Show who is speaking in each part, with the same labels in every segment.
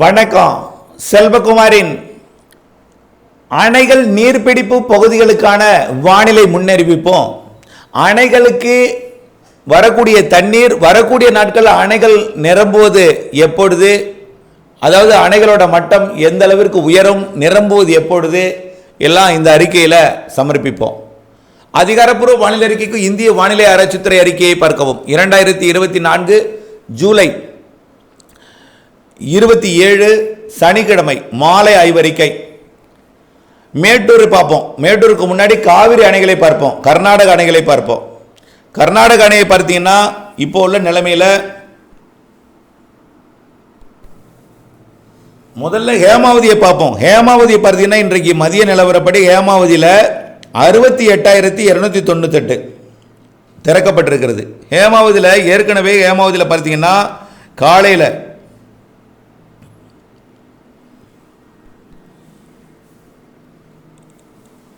Speaker 1: வணக்கம். செல்வகுமாரின் அணைகள் நீர்பிடிப்பு பகுதிகளுக்கான வானிலை முன்னறிவிப்போம். அணைகளுக்கு வரக்கூடிய தண்ணீர் வரக்கூடிய நாட்கள் அணைகள் நிரம்புவது எப்பொழுது? அதாவது அணைகளோட மட்டம் எந்த அளவிற்கு உயரும் நிரம்புவது எப்பொழுது? எல்லாம் இந்த அறிக்கையில் சமர்ப்பிப்போம். அதிகாரப்பூர்வ வானிலை அறிக்கைக்கு இந்திய வானிலை ஆராய்ச்சித்துறை அறிக்கையை பார்க்கவும். இரண்டாயிரத்தி இருபத்தி நான்கு ஜூலை இருபத்தி ஏழு சனிக்கிழமை மாலை ஐவறிக்கை மேட்டூர் பார்ப்போம். மேட்டூருக்கு முன்னாடி காவிரி அணைகளை பார்ப்போம். கர்நாடக அணைகளை பார்ப்போம். கர்நாடக அணையை பார்த்தீங்கன்னா இப்போ உள்ள நிலைமையில் முதல்ல ஹேமாவதியை பார்ப்போம். ஹேமாவதியை பார்த்தீங்கன்னா இன்றைக்கு மதிய நிலவரப்படி ஹேமாவதியில் அறுபத்தி எட்டாயிரத்தி இரநூத்தி தொண்ணூத்தெட்டு திறக்கப்பட்டிருக்கிறது. ஹேமாவதியில் ஏற்கனவே ஹேமாவதியில் பார்த்தீங்கன்னா காலையில்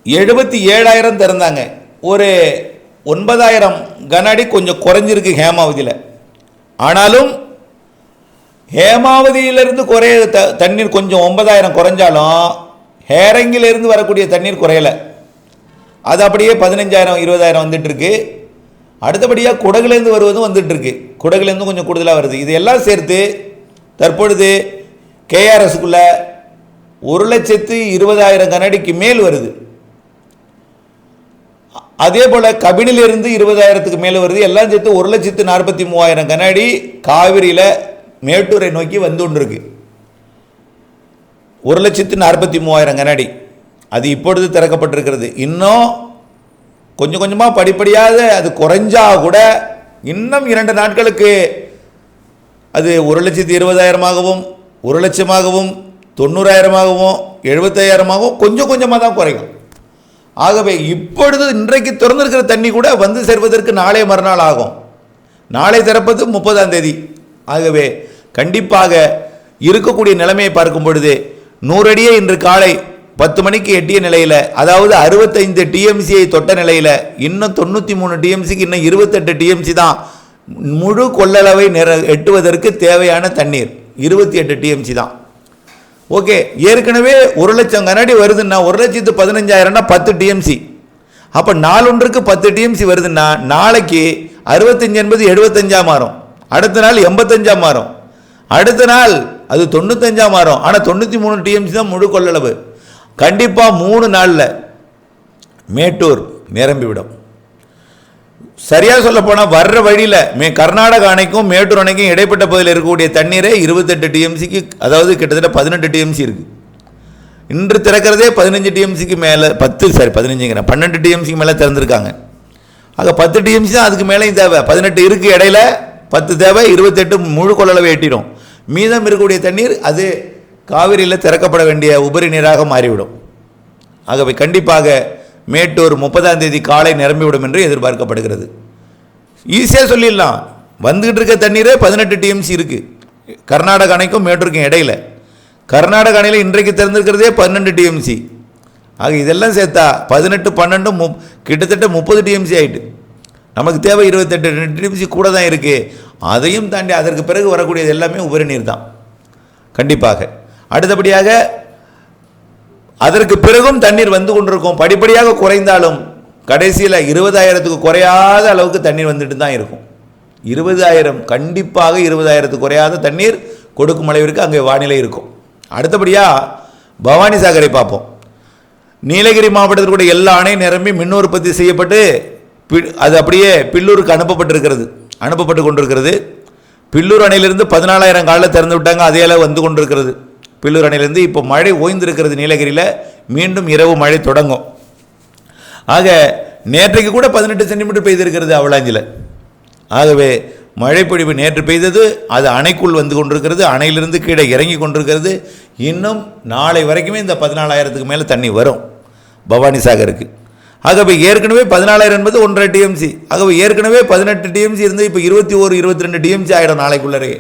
Speaker 1: எழுபத்தி ஏழாயிரம் திறந்தாங்க. ஒரு ஒன்பதாயிரம் கன அடி கொஞ்சம் குறைஞ்சிருக்கு ஹேமாவதியில். ஆனாலும் ஹேமாவதியிலிருந்து குறைய த தண்ணீர் கொஞ்சம் ஒன்பதாயிரம் குறைஞ்சாலும் ஹேரங்கிலிருந்து வரக்கூடிய தண்ணீர் குறையலை. அது அப்படியே பதினஞ்சாயிரம் இருபதாயிரம் வந்துட்டுருக்கு. அடுத்தபடியாக குடகுலேருந்து வருவதும் வந்துட்டுருக்கு. குடகுலேருந்து கொஞ்சம் கூடுதலாக வருது. இது எல்லாம் சேர்த்து தற்பொழுது கேஆர்எஸ்க்குள்ள ஒரு லட்சத்து இருபதாயிரம் கனடிக்கு மேல் வருது. அதே போல் கபினிலிருந்து இருபதாயிரத்துக்கு மேலே வருது. எல்லாம் சேர்த்து ஒரு லட்சத்து நாற்பத்தி மூவாயிரம் கண்ணாடி காவிரியில் மேட்டூரை நோக்கி வந்து கொண்டிருக்கு. ஒரு லட்சத்து நாற்பத்தி மூவாயிரம் கண்ணாடி. அது இப்பொழுது திறக்கப்பட்டிருக்கிறது. இன்னும் கொஞ்சம் கொஞ்சமாக படிப்படியாக அது குறைஞ்சா கூட இன்னும் இரண்டு நாட்களுக்கு அது ஒரு லட்சத்து இருபதாயிரமாகவும் ஒரு லட்சமாகவும் தொண்ணூறாயிரமாகவும் எழுபத்தாயிரமாகவும் கொஞ்சம் கொஞ்சமாக தான் குறையும். ஆகவே இப்பொழுது இன்றைக்கு திறந்திருக்கிற தண்ணி கூட வந்து சேர்வதற்கு நாளை மறுநாள் ஆகும். நாளை திறப்பது முப்பதாம் தேதி. ஆகவே கண்டிப்பாக இருக்கக்கூடிய நிலைமையை பார்க்கும் பொழுது நூறடியே இன்று காலை பத்து மணிக்கு எட்டிய நிலையில் அதாவது அறுபத்தைந்து டிஎம்சியை தொட்ட நிலையில் இன்னும் தொண்ணூற்றி மூணு டிஎம்சிக்கு இன்னும் இருபத்தெட்டு டிஎம்சி தான் முழு கொள்ளளவை நிற எட்டுவதற்கு தேவையான தண்ணீர். இருபத்தி எட்டு டிஎம்சி தான். ஓகே ஏற்கனவே ஒரு லட்சம் கண்ணாடி வருதுன்னா ஒரு லட்சத்து பதினஞ்சாயிரம்னா பத்து டிஎம்சி அப்போ நாலொன்றுக்கு பத்து டிஎம்சி வருதுன்னா நாளைக்கு அறுபத்தஞ்சு என்பது எழுபத்தஞ்சாம் மாறும். அடுத்த நாள் எண்பத்தஞ்சாம் மாறும். அடுத்த நாள் அது தொண்ணூத்தஞ்சாம் மாறும். ஆனால் தொண்ணூற்றி மூணு டிஎம்சி தான் முழு கொள்ளளவு. கண்டிப்பாக மூணு நாளில் மேட்டூர் நிரம்பிவிடும். சரியாக சொல்ல போனால் வர்ற வழியில் மே கர்நாடக அணைக்கும் மேட்டூர் அணைக்கும் இடைப்பட்ட பகுதியில் இருக்கக்கூடிய தண்ணீரே இருபத்தெட்டு டிஎம்சிக்கு அதாவது கிட்டத்தட்ட பதினெட்டு டிஎம்சி இருக்குது இன்று திறக்கிறதே பதினஞ்சு டிஎம்சிக்கு மேலே பத்து சாரி பதினஞ்சுங்கிறேன். பன்னெண்டு டிஎம்சிக்கு மேலே திறந்துருக்காங்க. ஆக பத்து டிஎம்சி தான் அதுக்கு மேலேயும் தேவை. பதினெட்டு இருக்குது இடையில பத்து தேவை இருபத்தெட்டு முழு கொள்ளளவை எட்டிடும். மீதம் இருக்கக்கூடிய தண்ணீர் அது காவிரியில் திறக்கப்பட வேண்டிய உபரி நீராக மாறிவிடும். ஆகவே கண்டிப்பாக மேட்டூர் முப்பதாம் தேதி காலை நிரம்பிவிடும் என்று எதிர்பார்க்கப்படுகிறது. ஈஸியாக சொல்லிடலாம். வந்துகிட்டு இருக்க தண்ணீரே பதினெட்டு டிஎம்சி இருக்குது கர்நாடக அணைக்கும் மேட்டூருக்கும் இடையில. கர்நாடக அணையில் இன்றைக்கு திறந்திருக்கிறதே பன்னெண்டு டிஎம்சி. ஆக இதெல்லாம் சேர்த்தா பதினெட்டு பன்னெண்டு மு கிட்டத்தட்ட முப்பது டிஎம்சி ஆகிட்டு நமக்கு தேவை இருபத்தெட்டு டிஎம்சி கூட தான் இருக்குது அதையும் தாண்டி அதற்கு பிறகு வரக்கூடியது எல்லாமே உபரி நீர் தான். கண்டிப்பாக. அடுத்தபடியாக அதற்கு பிறகும் தண்ணீர் வந்து கொண்டிருக்கும். படிப்படியாக குறைந்தாலும் கடைசியில் இருபதாயிரத்துக்கு குறையாத அளவுக்கு தண்ணீர் வந்துட்டு தான் இருக்கும். இருபதாயிரம் கண்டிப்பாக இருபதாயிரத்துக்கு குறையாத தண்ணீர் கொடுக்கும் அளவிற்கு அங்கே வானிலை இருக்கும். அடுத்தபடியாக பவானி சாகரை பார்ப்போம். நீலகிரி மாவட்டத்தில் கூட எல்லா அணையும் நிரம்பி மின் உற்பத்தி செய்யப்பட்டு பி- அது அப்படியே பில்லூருக்கு அனுப்பப்பட்டிருக்கிறது. அனுப்பப்பட்டு கொண்டிருக்கிறது. பில்லூர் அணையிலிருந்து பதினாலாயிரம் காலில் திறந்து விட்டாங்க. அதே அளவு வந்து கொண்டிருக்கிறது. பில்லூர் அணையிலிருந்து இப்போ மழை ஓய்ந்திருக்கிறது நீலகிரியில் மீண்டும் இரவு மழை தொடங்கும். ஆக நேற்றைக்கு கூட பதினெட்டு சென்டிமீட்டர் பெய்திருக்கிறது அவலாஞ்சில். ஆகவே மழைப்பொழிவு நேற்று பெய்தது அது அணைக்குள் வந்து கொண்டிருக்கிறது அணையிலிருந்து கீழே இறங்கி கொண்டிருக்கிறது. இன்னும் நாளை வரைக்குமே இந்த பதினாலாயிரத்துக்கு மேலே தண்ணி வரும் பவானி சாகருக்கு. ஆகவே ஏற்கனவே பதினாலாயிரம் என்பது ஒன்றரை டிஎம்சி. ஆகவே ஏற்கனவே பதினெட்டு டிஎம்சி இருந்து இப்போ இருபத்தி ஒரு இருபத்தி ரெண்டு டிஎம்சி ஆகிடும் நாளைக்குள்ளரே.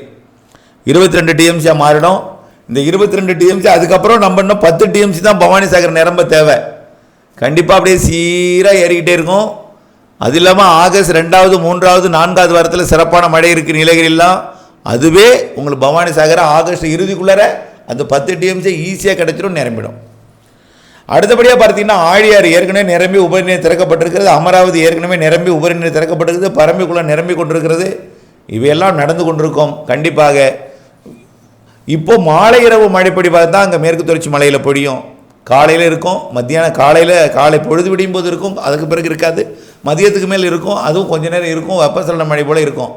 Speaker 1: இருபத்தி ரெண்டு டிஎம்சியாக மாறிடும். இந்த இருபத்தி ரெண்டு டிஎம்சி அதுக்கப்புறம் நம்ம இன்னும் பத்து டிஎம்சி தான் பவானி சாகர் நிரம்ப தேவை. கண்டிப்பாக அப்படியே சீராக ஏறிக்கிட்டே இருக்கும். அது இல்லாமல் ஆகஸ்ட் ரெண்டாவது மூன்றாவது நான்காவது வாரத்தில் சிறப்பான மழை இருக்குது நிலைகளெல்லாம் அதுவே உங்களுக்கு பவானி சாகர் ஆகஸ்ட் இறுதிக்குள்ளார அந்த பத்து டிஎம்சி ஈஸியாக கிடச்சிடும் நிரம்பிடும். அடுத்தபடியாக பார்த்தீங்கன்னா ஆழியார் ஏற்கனவே நிரம்பி உபரிநீர் திறக்கப்பட்டிருக்கிறது. அமராவதி ஏற்கனவே நிரம்பி உபரிநீர் திறக்கப்பட்டிருக்கிறது பரம்பிக்குள்ளே நிரம்பி கொண்டிருக்கிறது. இவையெல்லாம் நடந்து கொண்டிருக்கும். கண்டிப்பாக இப்போ மாலை இரவு மழைப்பொடி பார்த்தா அங்கே மேற்கு தொடர்ச்சி மலையில் பொடியும் காலையில் இருக்கும் மத்தியானம் காலையில் காலை பொழுது விடியும் போது இருக்கும் அதுக்கு பிறகு இருக்காது. மதியத்துக்கு மேல் இருக்கும் அதுவும் கொஞ்ச நேரம் இருக்கும் வெப்பசலன மழை போல் இருக்கும்.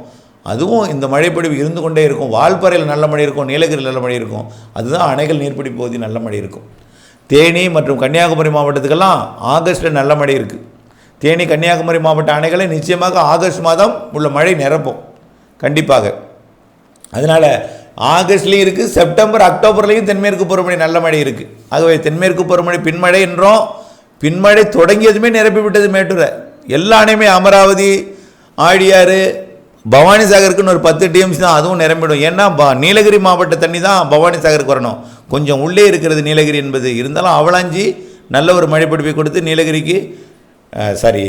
Speaker 1: அதுவும் இந்த மழைப்பொழிவு இருந்து கொண்டே இருக்கும். வால்பாறையில் நல்ல மழை இருக்கும் நீலகிரியில் நல்ல மழை இருக்கும். அதுதான் அணைகள் நீர்பிடிப்பு பகுதி நல்ல மழை இருக்கும். தேனி மற்றும் கன்னியாகுமரி மாவட்டத்துக்கெல்லாம் ஆகஸ்ட்டில் நல்ல மழை இருக்குது தேனி கன்னியாகுமரி மாவட்ட அணைகளை நிச்சயமாக ஆகஸ்ட் மாதம் உள்ள மழை நிரப்பும். கண்டிப்பாக. அதனால் ஆகஸ்ட்லேயும் இருக்குது செப்டம்பர் அக்டோபர்லேயும் தென்மேற்கு பருவமழை நல்ல மழை இருக்குது ஆகவே தென்மேற்கு பருவமழை பின்மழை என்றும் பின்மழை தொடங்கியதுமே நிரப்பி விட்டது மேட்டூரை. எல்லா அணையுமே அமராவதி ஆழியாறு பவானி சாகருக்குன்னு ஒரு பத்து டிஎம்சி தான் அதுவும் நிரம்பிடும். ஏன்னா ப- நீலகிரி மாவட்ட தண்ணி தான் பவானி சாகருக்கு வரணும். கொஞ்சம் உள்ளே இருக்கிறது நீலகிரி என்பது. இருந்தாலும் அவளாஞ்சி நல்ல ஒரு மழைப்பிடிப்பை கொடுத்து நீலகிரிக்கு சாரி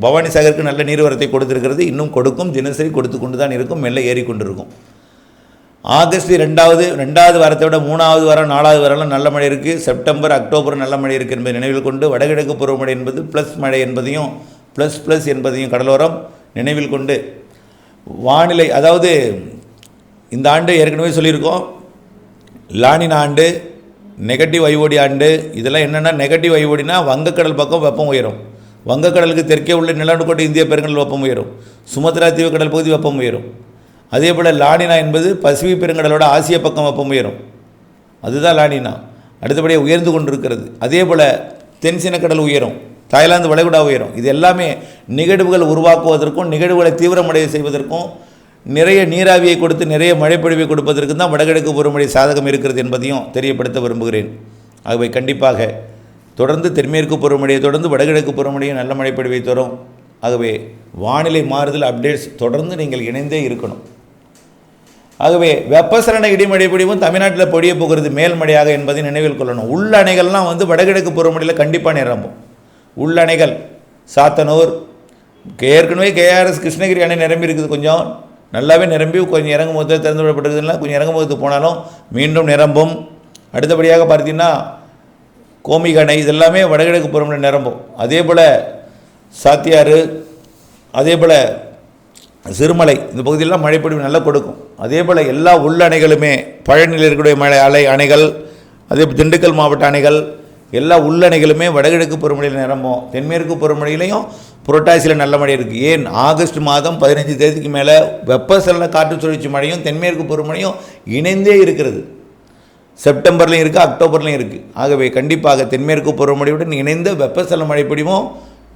Speaker 1: பவானி சாகருக்கு நல்ல நீர்வரத்தை கொடுத்துருக்கிறது. இன்னும் கொடுக்கும் தினசரி கொடுத்து கொண்டு தான் இருக்கும். மெல்ல ஏறிக்கொண்டிருக்கும் ஆகஸ்ட் ரெண்டாவது ரெண்டாவது வாரத்தை விட மூணாவது வாரம் நாலாவது வாரம்லாம் நல்ல மழை இருக்குது செப்டம்பர் அக்டோபர் நல்ல மழை இருக்குது என்பதை நினைவில் கொண்டு வடகிழக்கு பருவமழை என்பது ப்ளஸ் மழை என்பதையும் ப்ளஸ் ப்ளஸ் என்பதையும் கடலோரம் நினைவில் கொண்டு வானிலை அதாவது இந்த ஆண்டு ஏற்கனவே சொல்லியிருக்கோம். லானின் ஆண்டு நெகட்டிவ் ஐஓடி ஆண்டு இதெல்லாம் என்னென்னா நெகட்டிவ் ஐஓடினா வங்கக்கடல் பக்கம் வெப்பம் உயரும். வங்கக்கடலுக்கு தெற்கே உள்ள நிலநடுக்கோட்டை இந்திய பெருங்கடல் வெப்பம் உயரும். சுமத்ரா தீவு கடல் பகுதி வெப்பம் உயரும். அதே போல் லானினா என்பது பசிபிக் பெருங்கடலோட ஆசிய பக்கம் வெப்பம் உயரும். அதுதான் லானினா. அடுத்தபடியாக உயர்ந்து கொண்டிருக்கிறது. அதே போல் தென்சீனக்கடல் உயரும். தாய்லாந்து வளைகுடா உயரும். இது எல்லாமே நிகழ்வுகள் உருவாக்குவதற்கும் நிகழ்வுகளை தீவிரமடைய செய்வதற்கும் நிறைய நீராவியை கொடுத்து நிறைய மழைப்பொழிவை கொடுப்பதற்கு தான் வடகிழக்கு பருவமழை சாதகம் இருக்கிறது என்பதையும் தெரியப்படுத்த விரும்புகிறேன். ஆகவே கண்டிப்பாக தொடர்ந்து தென்மேற்கு பருவமழையை தொடர்ந்து வடகிழக்கு பருவமழையை நல்ல மழைப்பொழிவை தரும். ஆகவே வானிலை மாறுதல் அப்டேட்ஸ் தொடர்ந்து நீங்கள் இணைந்தே இருக்கணும். ஆகவே வெப்பசலன இடிமழை பொழிவும் தமிழ்நாட்டில் பொடிய போகிறது மேல்மழையாக என்பதை நினைவில் கொள்ளணும். உள்ளணைகள்லாம் வந்து வடகிழக்கு பருவமழையில் கண்டிப்பாக நிரம்பும். உள்ளணைகள் சாத்தனூர் ஏற்கனவே கேஆர்எஸ் கிருஷ்ணகிரி அணை நிரம்பி இருக்குது கொஞ்சம். நல்லாவே நிரம்பி கொஞ்சம் இறங்கும் போது திறந்து விடப்பட்டிருக்குதுன்னா கொஞ்சம் இறங்கும் போது போனாலும் மீண்டும் நிரம்பும். அடுத்தபடியாக பார்த்தீங்கன்னா கோமிக அணை இதெல்லாமே வடகிழக்கு பருவமழை நிரம்பும். அதே போல் சாத்தியாறு அதே போல் சிறுமலை இந்த பகுதியெல்லாம் மழைப்பொழிவு நல்லா கொடுக்கும். அதே போல் எல்லா உள்ள அணைகளுமே பழனியில் இருக்கக்கூடிய மழை அலை அணைகள் அதே போல் திண்டுக்கல் மாவட்ட அணைகள் எல்லா உள்ள அணைகளுமே வடகிழக்கு பருவமழையில் நிரம்பும். தென்மேற்கு பருவமழையிலையும் புரட்டாசியில் நல்ல மழை இருக்குது ஏன்? ஆகஸ்ட் மாதம் பதினஞ்சு தேதிக்கு மேலே வெப்பசலன காற்று சுழற்சி மழையும் தென்மேற்கு பருவமழையும் இணைந்தே இருக்கிறது. செப்டம்பர்லையும் இருக்குது அக்டோபர்லையும் இருக்குது ஆகவே கண்டிப்பாக தென்மேற்கு பருவமழையுடன் இணைந்த வெப்பசலன மழைப்பொழிவும்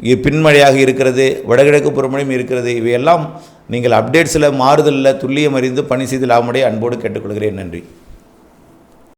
Speaker 1: இ- பின்மழையாக இருக்கிறது வடகிழக்கு பருவமழையும் இருக்கிறது. இவையெல்லாம் நீங்கள் அப்டேட்ஸில் மாறுதலில் துல்லியம் அறிந்து பணி செய்து லாபமுடைய அன்போடு கேட்டுக்கொள்கிறேன். நன்றி.